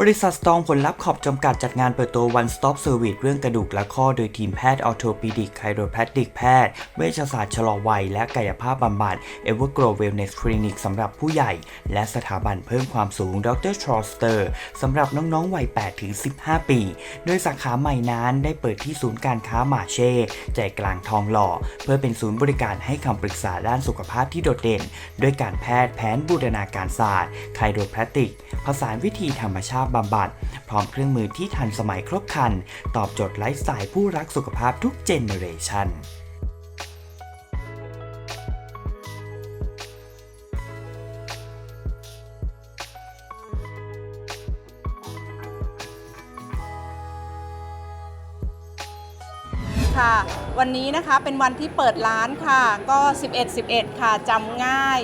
บริษัทสตองผลลัพธ์ขอบจำกัดจัดงานเปิดตัว One Stop Service เรื่องกระดูกและข้อโดยทีมแพทย์ออ t โ p ปีดิกไคโรแพทริกแพทย์ เวชศาสตร์ชะลอวัย และกายภาพบำบัด Evergrow Wellness Clinic สำหรับผู้ใหญ่ และสถาบันเพิ่มความสูงดรทรอสเตอร์สำหรับน้องๆ วัย8-15 ปี โดยสาขาใหม่นั้นได้เปิดที่ศูนย์การค้ามาเช่ใจกลางทองหล่อ เพื่อเป็นศูนย์บริการให้คำปรึกษาด้านสุขภาพที่โดดเด่น ด้วยการแพทย์แผนบูรณาการศาสตร์ไคโรแพทริกผสานวิธีธรรมชาติบำบัด พร้อมเครื่องมือที่ทันสมัยครบครัน ตอบโจทย์ไลฟ์สไตล์ผู้รักสุขภาพทุกเจเนอเรชันค่ะวันนี้นะคะเป็นวันที่เปิดร้านค่ะ ก็ 11 11 ค่ะจำง่าย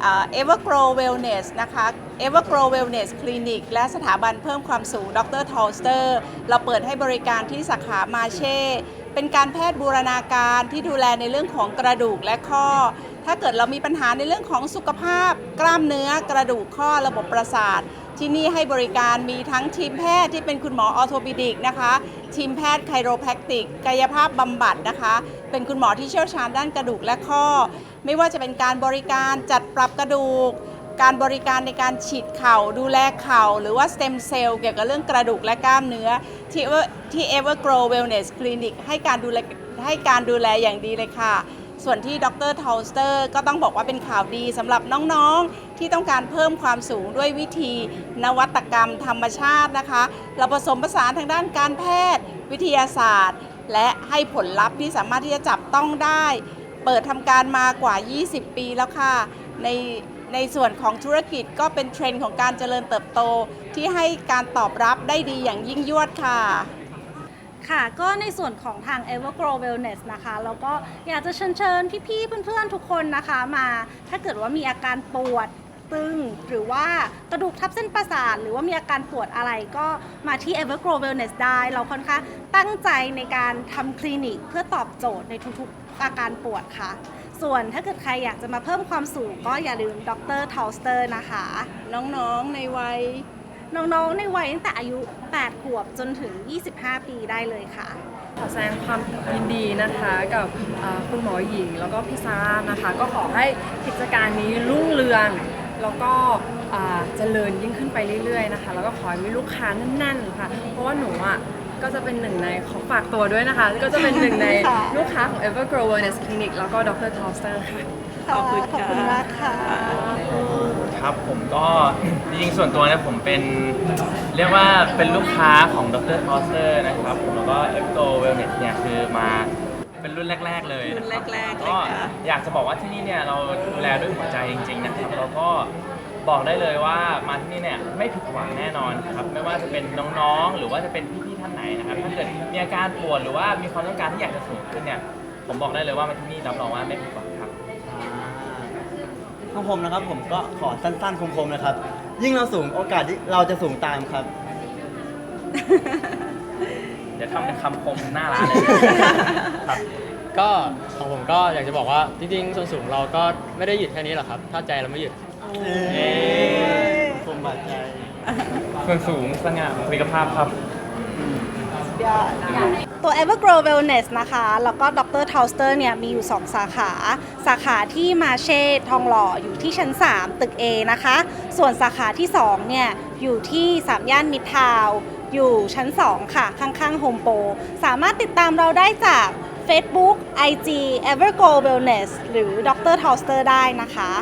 เอ่า Evergrow Wellness นะคะ Evergrow Wellness Clinic และสถาบันเพิ่มความสูงดรทอลสเตอร์เราเปิดให้บริการที่สาขามาเช่ เป็นการแพทย์บูรณาการที่ดูแลในเรื่องของกระดูกและข้อ ถ้าเกิดเรามีปัญหาในเรื่องของสุขภาพ กล้ามเนื้อกระดูกข้อระบบประสาท ที่นี่ให้บริการมีทั้งทีมแพทย์ที่เป็นคุณหมอออโทปิดิกนะคะ ทีมแพทย์ไคโรแพคติก กายภาพบำบัดนะคะ เป็นคุณหมอที่เชี่ยวชาญด้านกระดูกและข้อ ไม่ว่าจะเป็นการบริการจัดปรับกระดูก การบริการในการฉีดเข่าดูแลเข่า หรือว่าสเต็มเซลล์เกี่ยวกับเรื่องกระดูกและกล้ามเนื้อ ที่ที่ Evergrow Wellness Clinic ให้การดูแลให้การดูแลอย่างดีเลยค่ะ ส่วนที่ดรทอลสเตอร์ก็ต้องบอกว่าเป็นข่าวดีสำหรับน้องๆ ที่ต้องการเพิ่มความสูงด้วยวิธีนวัตกรรมธรรมชาตินะคะ เราผสมผสานทางด้านการแพทย์ วิทยาศาสตร์ และให้ผลลัพธ์ที่สามารถที่จะจับต้องได้ เปิดทำการมากว่า 20 ปีแล้วค่ะ ในในส่วนของธุรกิจก็เป็นเทรนด์ของการเจริญเติบโตที่ให้การตอบรับได้ดีอย่างยิ่งยวดค่ะ ค่ะ ก็ในส่วนของทาง Evergrow Wellness นะคะ แล้วก็อยากจะเชิญเชิญพี่ๆเพื่อนๆทุกคนนะคะมา ถ้าเกิดว่ามีอาการปวด ตึง หรือว่ากระดูกทับเส้นประสาท หรือว่ามีอาการปวดอะไรก็มาที่ Evergrow Wellness ได้ เราค่อนข้างตั้งใจในการทำคลินิกเพื่อตอบโจทย์ในทุกๆอาการปวดค่ะ ส่วนถ้าเกิดใครอยากจะมาเพิ่มความสูงก็อย่าลืมดรทอลสเตอร์นะคะ น้องๆในวัยน้องๆ ในวัยตั้งแต่อายุ 8 ขวบจนถึง 25 ปีได้เลยค่ะ ขอแสดงความยินดีนะคะกับเอ่อคุณหมอหญิงแล้วก็พี่ซาร่านะคะ ก็ขอให้กิจการนี้รุ่งเรือง แล้วก็อ่าเจริญยิ่งขึ้นไปเรื่อยๆนะคะ แล้วก็ขอให้มีลูกค้าแน่นๆค่ะ เพราะว่าหนูอะก็จะเป็นหนึ่งในขอฝากตัวด้วยนะคะ ก็จะเป็นหนึ่งในค่ะลูกค้าของ Evergrow Wellness Clinic แล้วก็ Dr. t o l s t e r ค่ะ ขอบคุณขอบคุณค่ะมากค่ะ ครับผมก็จริงๆส่วนตัวเนี่ยผมเป็น เรียกว่าเป็นลูกค้าของดรทอสเตอร์นะครับผมแล้วก็เอฟโตเวลเนสเนี่ยคือมา เป็นรุ่นแรก ๆ เลยะคบรุ่นแรกๆเลยก็ค่ะ อยากจะบอกว่าที่นี่เนี่ยเราดูแลด้วยหัวใจจริง ๆ นะครับแล้วก็บอกได้เลยว่ามาที่นี่เนี่ยไม่ผิดหวังแน่นอนครับไม่ว่าจะเป็นน้องๆ หรือว่าจะเป็นพี่ๆท่านไหนนะครับถ้าเกิดมีอาการปวดหรือว่ามีความต้องการที่อยากจะสูงขึ้นเนี่ยผมบอกได้เลยว่ามาที่นี่รับรองว่าไม่ผิดหวังครับ ของผมนะครับผมก็ขอสั้นๆคมๆนะครับ ยิ่งเราสูงโอกาสที่เราจะสูงตามครับ เดี๋ยวทำเป็นคำคมหน้าร้านเลยครับ ก็ของผมก็อยากจะบอกว่าจริงๆส่วนสูงเราก็ไม่ได้หยุดแค่นี้หรอกครับ ถ้าใจเราไม่หยุด เอ๊คมบาดใจ ส่วนสูงสง่าบุคลิกภาพครับ ตัว Evergrow Wellness นะคะ แล้วก็ดร t o l s t e r เนี่ยมีอยู่ 2 สาขา สาขาที่มาเช่ทองหล่ออยู่ที่ชั้น 3 ตึก A นะคะ ส่วนสาขาที่ 2 เนี่ย อยู่ที่ 3 ย่านมิตรทาวน์ อยู่ชั้น 2 ค่ะ ข้างๆ Home Pro สามารถติดตามเราได้จาก Facebook IG Evergo Wellness หรือ Dr. t o l s t e r ได้นะคะ